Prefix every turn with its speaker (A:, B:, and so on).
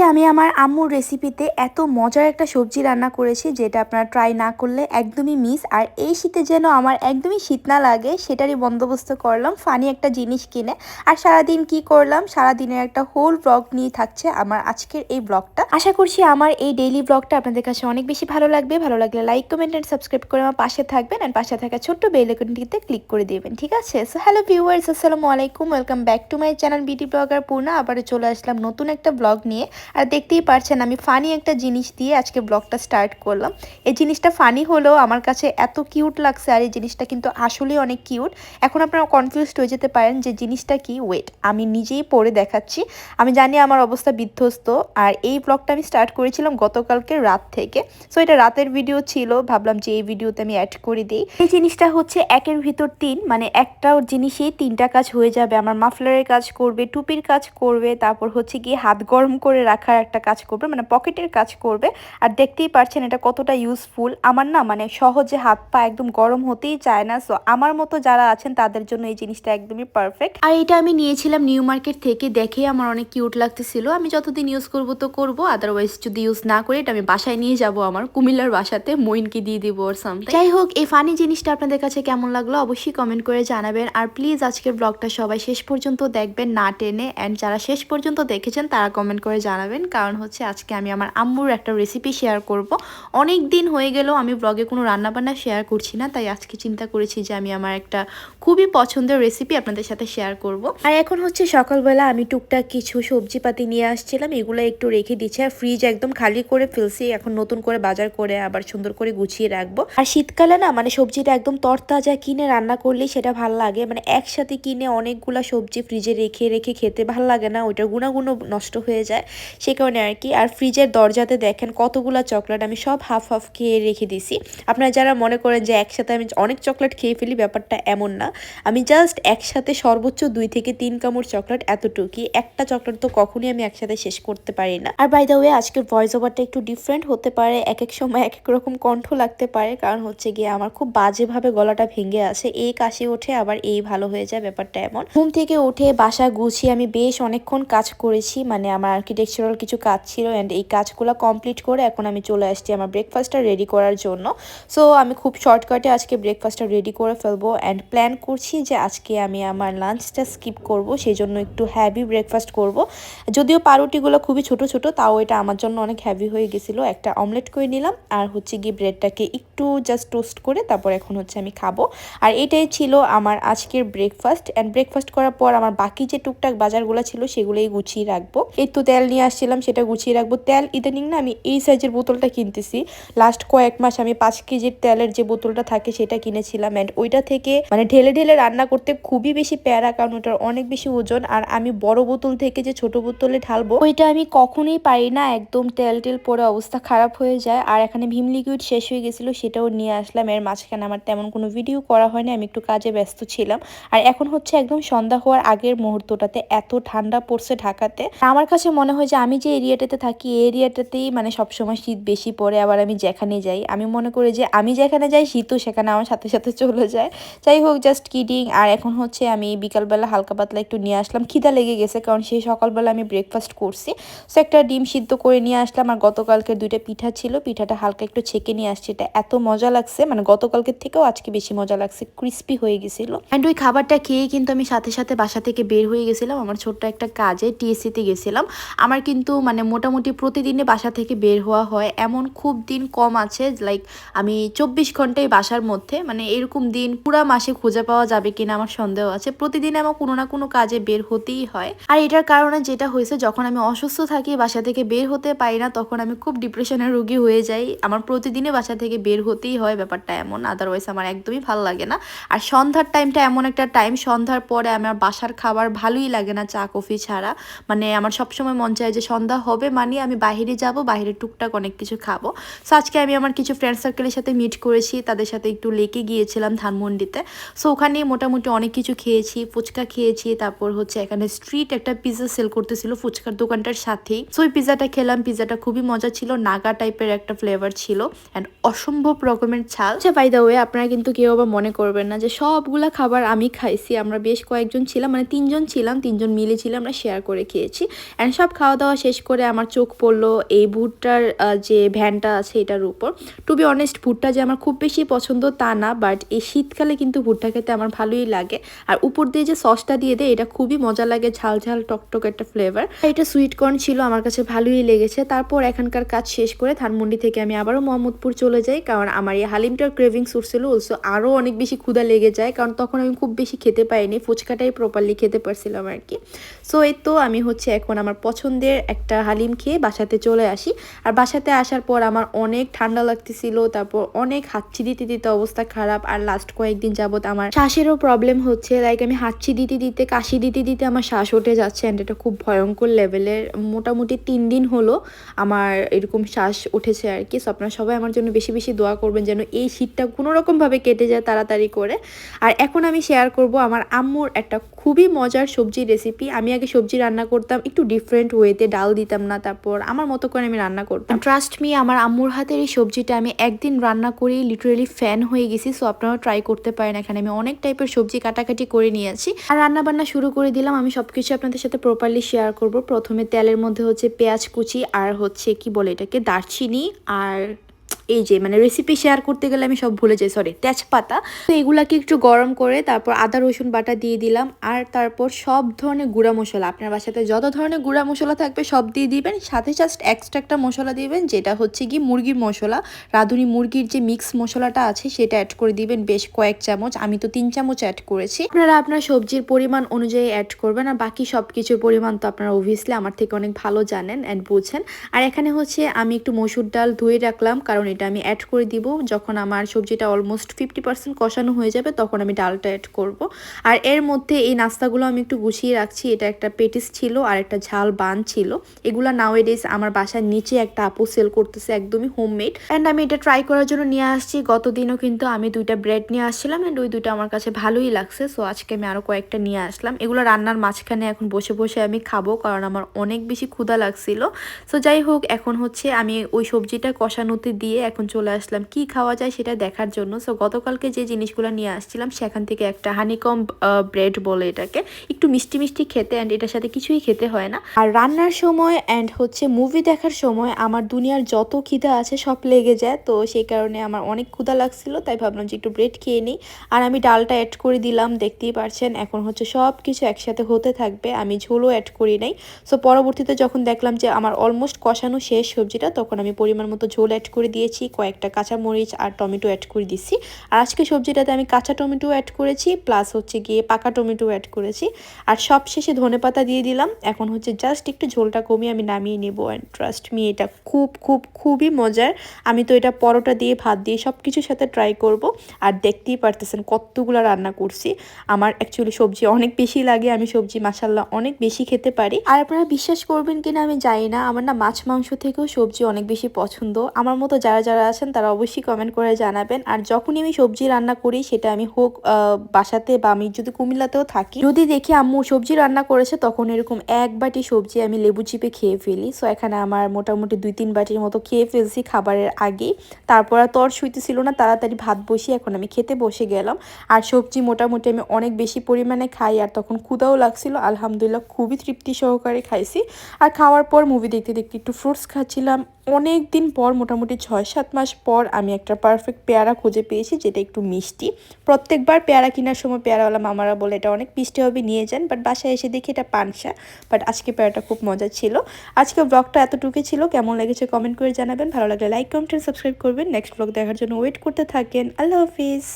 A: আজকে আমি আমার আম্মুর রেসিপিতে এত মজার একটা সবজি রান্না করেছি, যেটা আপনারা ট্রাই না করলে একদমই মিস আর এই শীতে যেন আমার একদমই শীত না লাগে, সেটারই বন্দোবস্ত করলাম ফানি একটা জিনিস কিনে। আর সারাদিন কি করলাম, সারাদিনের একটা হোল ব্লগ নিয়ে থাকছে আমার আজকের এই ব্লগটা আশা করছি আমার এই ডেইলি ব্লগটা আপনাদের কাছে অনেক বেশি ভালো লাগবে। ভালো লাগলে লাইক কমেন্ট অ্যান্ড সাবস্ক্রাইব করে আমার পাশে থাকবেন অ্যান্ড পাশে থাকা ছোট্ট বেল আইকনটিতে ক্লিক করে দেবেন, ঠিক আছে? সো হ্যালো ভিউয়ার্স আসসালামু আলাইকুম welcome back to my channel beauty blogger Purna আবারও চলে আসলাম নতুন একটা ব্লগ নিয়ে। আর দেখতেই পারছেন আমি ফানি একটা জিনিস দিয়ে আজকে ব্লগটা স্টার্ট করলাম। এই জিনিসটা ফানি হলেও আমার কাছে এত কিউট লাগছে আর এই জিনিসটা কিন্তু আসলেই অনেক কিউট এখন আপনারা কনফিউজড হয়ে যেতে পারেন যে জিনিসটা কি? ওয়েট আমি নিজেই পরে দেখাচ্ছি। আমি জানি আমার অবস্থা বিধ্বস্ত আর এই ব্লগটা আমি স্টার্ট করেছিলাম গতকালকে রাত থেকে। সো এটা রাতের ভিডিও ছিল, ভাবলাম যে এই ভিডিওতে আমি অ্যাড করে দিই। এই জিনিসটা হচ্ছে একের ভিতর তিন মানে একটা জিনিসেই তিনটা কাজ হয়ে যাবে। আমার মাফলারের কাজ করবে, টুপির কাজ করবে, তারপর হচ্ছে গিয়ে হাত গরম করে রাখার একটা কাজ করবে মানে পকেটের কাজ করবে। আর দেখতেই পারছেন এটা কতটা ইউজফুল আমার না মানে সহজে হাত পা একদম গরম হতেই চায় না। সো আমার মতো যারা আছেন, তাদের জন্য এই জিনিসটা একদমই পারফেক্ট আর এটা আমি নিয়েছিলাম নিউ মার্কেট থেকে, দেখে আমার অনেক কিউট লাগতেছিল। আমি যতদিন ইউজ করব তো করব আদারওয়াইজ যদি ইউজ না করি, এটা আমি বাসায় নিয়ে যাব আমার কুমিল্লার বাসাতে মইনকে দিয়ে দিব ওর সামথিং যাই হোক, এই ফানি জিনিসটা আপনাদের কাছে কেমন লাগল অবশ্যই কমেন্ট করে জানাবেন। আর প্লিজ আজকের ব্লগটা সবাই শেষ পর্যন্ত দেখবেন, না টেনে। অ্যান্ড যারা শেষ পর্যন্ত দেখেছেন, তারা কমেন্ট করে জানাবেন। কারণ হচ্ছে আজকে আমি আমার আম্মুর একটা রেসিপি শেয়ার করব। অনেক দিন হয়ে গেল আমি ব্লগে কোনো রান্নাবান্না শেয়ার করছি না, তাই আজকে চিন্তা করেছি যে আমি আমার একটা খুবই পছন্দের রেসিপি আপনাদের সাথে শেয়ার করব। আর এখন হচ্ছে সকালবেলা আমি টুকটাক কিছু সবজিপাতি নিয়ে আসছিলাম, এগুলো একটু রেখে দিচ্ছি। আর ফ্রিজ একদম খালি করে ফেলছি, এখন নতুন করে বাজার করে আবার সুন্দর করে গুছিয়ে রাখব। আর শীতকালে না মানে সবজিটা একদম তরতাজা কিনে রান্না করলেই সেটা ভালো লাগে। মানে একসাথে কিনে অনেকগুলা সবজি ফ্রিজে রেখে রেখে খেতে ভালো লাগে না, ওইটার গুণাগুণ নষ্ট হয়ে যায়। সে কারণে আর কি। আর ফ্রিজের দরজাতে দেখেন কতগুলা চকলেট আমি সব হাফ হাফ খেয়ে রেখে দিছি আপনারা যারা মনে করেন যে একসাথে আমি অনেক চকলেট খেয়ে ফেলি, ব্যাপারটা এমন না। আমি জাস্ট একসাথে সর্বোচ্চ দুই থেকে তিন কামড় চকলেট এতটুকুই। একটা চকলেট তো কখনই আমি একসাথে শেষ করতে পারি না। আর বাই দ্য ওয়ে আজকের ভয়েস ওভারটা একটু ডিফারেন্ট হতে পারে। এক এক সময় এক এক রকম কণ্ঠ লাগতে পারে। কারণ হচ্ছে গিয়ে আমার খুব বাজেভাবে গলাটা ভেঙে আছে। এই কাশি ওঠে, আবার এই ভালো হয়ে যায়, ব্যাপারটা এমন। ঘুম থেকে উঠে বাসা গুছিয়ে আমি বেশ অনেকক্ষণ কাজ করেছি। মানে আমার আর্কিটেকচারাল কিছু কাজ ছিল অ্যান্ড এই কাজগুলো কমপ্লিট করে এখন আমি চলে আসছি আমার ব্রেকফাস্টটা রেডি করার জন্য। সো আমি খুব শর্টকাটে আজকে ব্রেকফাস্টটা রেডি করে ফেলব অ্যান্ড প্ল্যান করছি যে আজকে আমি আমার লাঞ্চটা স্কিপ করব সেই জন্য একটু হ্যাভি ব্রেকফাস্ট করব। যদিও পাউরুটিগুলো খুবই ছোট ছোট, তাও এটা আমার জন্য অনেক হ্যাভি হয়ে গেছিল। একটা অমলেট করে নিলাম আর হচ্ছে গিয়ে ব্রেডটাকে একটু জাস্ট টোস্ট করে তারপর এখন হচ্ছে আমি খাব। আর এটাই ছিল আমার আজকের ব্রেকফাস্ট অ্যান্ড ব্রেকফাস্ট করার পর আমার বাকি যে টুকটাক বাজারগুলো ছিল সেগুলোই গুছিয়ে রাখব। এই তো তেল নিয়ে আসছিলাম, সেটা গুছিয়ে রাখব। তেল ইদানিং না আমি এই সাইজের বোতলটা কিনতেছি। লাস্ট কয়েক মাস আমি পাঁচ কেজির তেলের যে বোতলটা থাকে, সেটা কিনেছিলাম। অ্যান্ড ওইটা থেকে মানে ঢেলে ঢেলে রান্না করতে খুবই বেশি প্যারা, কারণ ওটার অনেক বেশি ওজন। আর আমি বড় বোতল থেকে যে ছোট বোতলে ঢালবো, ওইটা আমি কখনোই পারি না। একদম তেল টেল পরে অবস্থা খারাপ হয়ে যায়। আর এখানে ভীম লিকুইড শেষ হয়ে গেছিল, সেটাও নিয়ে আসলাম। এর মাঝখানে আমার তেমন কোনো ভিডিও করা হয়নি, আমি একটু কাজে ব্যস্ত ছিলাম। আর এখন হচ্ছে একদম সন্ধ্যা হওয়ার আগের মুহূর্তটাতে, এত ঠান্ডা পড়ছে ঢাকাতে। আমার কাছে মনে হয় যে আমি যে এরিয়াটাতে থাকি, এই এরিয়াটাতেই মানে সবসময় শীত বেশি পড়ে, আবার আমি যেখানে যাই, আমি মনে করি যে আমি যেখানে যাই শীতও সেখানে আমার সাথে সাথে চলে যায়। যাই হোক জাস্ট কিডিং আর এখন হচ্ছে আমি বিকালবেলা হালকা পাতলা একটু নিয়ে আসলাম। খিদা লেগে গেছে, কারণ সেই সকালবেলা আমি ব্রেকফাস্ট করছি। সো একটা ডিম সিদ্ধ করে নিয়ে আসলাম, আর গতকালকের দুইটা পিঠা ছিল। পিঠাটা হালকা একটু ছেঁকে নিয়ে আসছি, এটা এত মজা লাগছে। মানে গতকালকের থেকেও আজকে বেশি মজা লাগছে ক্রিস্পি হয়ে গেছিল। অ্যান্ড ওই খাবারটা খেয়ে কিন্তু আমি সাথে সাথে বাসা থেকে বের হয়ে গেছিলাম। আমার ছোট্ট একটা কাজে টিএসসিতে গেছিলাম। আমার কিন্তু মানে মোটামুটি প্রতিদিনে বাসা থেকে বের হওয়া হয়। এমন খুব দিন কম আছে লাইক আমি চব্বিশ ঘন্টায় বাসার মধ্যে। মানে এরকম দিন পুরা মাসে খুঁজে পাওয়া যাবে কিনা আমার সন্দেহ আছে। প্রতিদিন আমার কোনো না কোনো কাজে বের হতেই হয়। আর এটার কারণে যেটা হয়েছে, যখন আমি অসুস্থ থাকি, বাসা থেকে বের হতে পারি না, তখন আমি খুব ডিপ্রেশনের রোগী হয়ে যাই। আমার প্রতিদিনে বাসা থেকে বের হতেই হয়, ব্যাপারটা এমন। আদারওয়াইজ আমার একদমই ভালো লাগে না। আর সন্ধ্যার টাইমটা এমন একটা টাইম সন্ধ্যার পরে আমার বাসার খাবার ভালোই লাগে না, চা, কফি ছাড়া। মানে আমার সবসময় মন চায় যে সন্ধ্যা হবে মানে আমি বাইরে যাব বাইরে টুকটাক অনেক কিছু খাব। সো আজকে আমি আমার কিছু ফ্রেন্ড সার্কেলের সাথে মিট করেছি, তাদের সাথে একটু লেকে গিয়েছিলাম ধানমন্ডিতে। সো ওখানে মোটামুটি অনেক কিছু খেয়েছি, ফুচকা খেয়েছি, তারপর হচ্ছে এখানে স্ট্রিট একটা পিৎজা সেল করতেছিল ফুচকার দোকানটার সাথেই। সো ওই পিৎজাটা খেলাম পিৎজাটা খুবই মজা ছিল, নাগা টাইপের একটা ফ্লেভার ছিল অ্যান্ড অসম্ভব রকমের ছাল আচ্ছা বাই দ্য ওয়ে আপনারা কিন্তু কেউ আবার মনে করবেন না যে সবগুলা খাবার আমি খাইছি, আমরা বেশ কয়েকজন ছিলাম মানে তিনজন ছিলাম, তিনজন মিলে ছিলাম, আমরা শেয়ার করে খেয়েছি অ্যান্ড সব খাওয়া দাওয়া দাওয়া শেষ করে আমার চোখ পড়ল এই ভুট্টার যে ভ্যানটা আছে এটার উপর। টু বি অনেস্ট ভুট্টা যে আমার খুব বেশি পছন্দ তা না বাট এই শীতকালে কিন্তু ভুট্টা খেতে আমার ভালোই লাগে। আর উপর দিয়ে যে সসটা দিয়ে দেয়, এটা খুবই মজা লাগে, ঝাল ঝাল, টকটক একটা ফ্লেভার এটা সুইট কর্ন ছিল, আমার কাছে ভালোই লেগেছে। তারপর এখানকার কাজ শেষ করে ধানমন্ডি থেকে আমি আবারও মোহাম্মদপুর চলে যাই, কারণ আমার এই হালিমটার ক্রেভিংস উঠছিল অলসো আরও অনেক বেশি ক্ষুধা লেগে যায়, কারণ তখন আমি খুব বেশি খেতে পাইনি, ফুচকাটাই প্রপারলি খেতে পারছিলাম আর কি। সো এই তো আমি হচ্ছে এখন আমার পছন্দের একটা হালিম খেয়ে বাসাতে চলে আসি। আর বাসাতে আসার পর আমার অনেক ঠান্ডা লাগতেছিল, তারপর অনেক হাঁচি দিতে দিতে অবস্থা খারাপ। আর লাস্ট কয়েকদিন যাবত আমার শ্বাসেরও প্রবলেম হচ্ছে লাইক আমি হাঁচি দিতে দিতে, কাশি দিতে দিতে আমার শ্বাস উঠে যাচ্ছে অ্যান্ড এটা খুব ভয়ঙ্কর লেভেলের মোটামুটি তিন দিন হলো আমার এরকম শ্বাস উঠেছে আর কি। আপনারা সবাই আমার জন্য বেশি বেশি দোয়া করবেন যেন এই শীতটা কোনো রকমভাবে কেটে যায় তাড়াতাড়ি করে। আর এখন আমি শেয়ার করব আমার আম্মুর একটা খুবই মজার সবজি রেসিপি আমি আগে সবজি রান্না করতাম একটু ডিফারেন্ট ওয়েতে ডাল দিতাম না, তারপর আমার মতো করে আমি রান্না করতাম। ট্রাস্ট মি আমার আম্মুর হাতের এই সবজিটা আমি একদিন রান্না করি লিটারেলি ফ্যান হয়ে গেছি সো আপনারা ট্রাই করতে পারেন এখানে। আমি অনেক টাইপের সবজি কাটাকাটি করে নিয়েছি আর রান্না বান্না শুরু করে দিলাম, আমি সবকিছু আপনাদের সাথে প্রপারলি শেয়ার করব। প্রথমে তেলের মধ্যে হচ্ছে পেঁয়াজ কুচি, আর হচ্ছে কি বলে এটাকে, দারচিনি, আর এই যে মানে রেসিপি শেয়ার করতে গেলে আমি সব ভুলে যাই সরি তেজপাতা। তো এগুলাকে একটু গরম করে তারপর আদা, রসুন, বাটা দিয়ে দিলাম। আর তারপর সব ধরনের গুঁড়া মশলা, আপনার বাসাতে যত ধরনের গুঁড়া মশলা থাকবে সব দিয়ে দিবেন। সাথে জাস্ট এক্সট্রা একটা মশলা দিবেন, যেটা হচ্ছে কি মুরগির মশলা। রাঁধুনি মুরগির যে মিক্স মশলাটা আছে, সেটা অ্যাড করে দিবেন বেশ কয়েক চামচ। আমি তো তিন চামচ অ্যাড করেছি। আপনারা আপনার সবজির পরিমাণ অনুযায়ী অ্যাড করবেন, আর বাকি সব কিছুর পরিমাণ তো আপনারা অবভিয়াসলি আমার থেকে অনেক ভালো জানেন অ্যান্ড বুঝেন। আর এখানে হচ্ছে আমি একটু মসুর ডাল ধুয়ে রাখলাম, কারণ এটা আমি অ্যাড করে দিব। যখন আমার সবজিটা অলমোস্ট ফিফটি পার্সেন্ট কষানো হয়ে যাবে, তখন আমি ডালটা অ্যাড করব। আর এর মধ্যে এই নাস্তাগুলো আমি একটু গুছিয়ে রাখছি। এটা একটা পেটিস ছিল আর একটা ঝাল বান ছিল। এগুলা নাও ডেজ আমার বাসার নিচে একটা আপু সেল করতেছে একদমই হোমমেড অ্যান্ড আমি এটা ট্রাই করার জন্য নিয়ে আসছি। গতদিনও কিন্তু আমি দুইটা ব্রেড নিয়ে আসছিলাম অ্যান্ড ওই দুইটা আমার কাছে ভালোই লাগছে। সো আজকে আমি আরও কয়েকটা নিয়ে আসলাম। এগুলো রান্নার মাঝখানে এখন বসে বসে আমি খাব কারণ আমার অনেক বেশি ক্ষুধা লাগছিল। সো যাই হোক, এখন হচ্ছে আমি ওই সবজিটা কষানোতে দিয়ে এখন চলে আসলাম। কি খাওয়া যায় সেটা দেখার জন্য। সো গতকালকে যে জিনিসগুলো নিয়ে আসছিলাম, সেখান থেকে একটা হানিকম ব্রেড বলে এটাকে। একটু মিষ্টি মিষ্টি খেতে অ্যান্ড এটার সাথে কিছুই খেতে হয় না। আর রান্নার সময় অ্যান্ড হচ্ছে মুভি দেখার সময় আমার দুনিয়ার যত খিদা আছে সব লেগে যায়। তো সেই কারণে আমার অনেক ক্ষুদা লাগছিল, তাই ভাবলাম যে একটু ব্রেড খেয়ে নিই। আর আমি ডালটা অ্যাড করে দিলাম, দেখতেই পারছেন। এখন হচ্ছে সব কিছু একসাথে হতে থাকবে। আমি ঝোলও অ্যাড করি নাই। সো পরবর্তীতে যখন দেখলাম যে আমার অলমোস্ট কষানো শেষ সবজিটা, তখন আমি পরিমাণ মতো ঝোল অ্যাড করে দিয়েছি। কয়েকটা কাঁচা মরিচ আর টমেটো অ্যাড করে দিচ্ছি আর আজকে সবজিটাতে আমি কাঁচা টমেটো অ্যাড করেছি প্লাস হচ্ছে গিয়ে পাকা টমেটো অ্যাড করেছি। আর সব শেষে ধনে পাতা দিয়ে দিলাম। এখন হচ্ছে জাস্ট একটু ঝোলটা কমিয়ে আমি নামিয়ে নেব। অ্যান্ড ট্রাস্ট মি এটা খুব খুব, খুবই মজার। আমি তো এটা পরোটা দিয়ে, ভাত দিয়ে সব কিছুর সাথে ট্রাই করব। আর দেখতেই পারতেছেন কতগুলো রান্না করছি। আমার অ্যাকচুয়ালি সবজি অনেক বেশি লাগে, আমি সবজি মাসাল্লাহ অনেক বেশি খেতে পারি। আর আপনারা বিশ্বাস করবেন কিনা আমি জানি না। আমার না মাছ, মাংস থেকেও সবজি অনেক বেশি পছন্দ। আমার মতো যারা যারা যারা আছেন তারা অবশ্যই কমেন্ট করে জানাবেন। আর যখনই আমি সবজি রান্না করি, সেটা আমি হোক বাসাতে বা আমি যদি কুমিল্লাতেও থাকি, যদি দেখি আম্মু সবজি রান্না করেছে, তখন এরকম এক বাটি সবজি আমি লেবু চিপে খেয়ে ফেলি। সো এখানে আমার মোটামুটি দুই তিন বাটির মতো খেয়ে ফেলছি খাবারের আগে। তারপর আর তর শুইতেছিল না, তাড়াতাড়ি ভাত বসিয়ে এখন আমি খেতে বসে গেলাম। আর সবজি মোটামুটি আমি অনেক বেশি পরিমাণে খাই, আর তখন ক্ষুদাও লাগছিল। আলহামদুলিল্লাহ, খুবই তৃপ্তি সহকারে খাইছি। আর খাওয়ার পর মুভি দেখতে দেখতে একটু ফ্রুটস খাচ্ছিলাম। অনেক দিন পর, মোটামুটি ছয় সাত মাস পর আমি একটা পারফেক্ট পেয়ারা খুঁজে পেয়েছি, যেটা একটু মিষ্টি। প্রত্যেকবার পেয়ারা কেনার সময় পেয়ারাওয়ালা মামারা বলে, এটা অনেক মিষ্টি হবে, নিয়ে যান। বাট বাসায় এসে দেখি এটা পানসা। বাট আজকে পেয়ারাটা খুব মজা ছিল। আজকে ব্লগটা এতটুকু ছিল। কেমন লেগেছে কমেন্ট করে জানাবেন। ভালো লাগলে লাইক কমেন্ট সাবস্ক্রাইব করবেন। নেক্সট ব্লগ দেখার জন্য ওয়েট করতে থাকেন। আল্লাহ হাফিজ।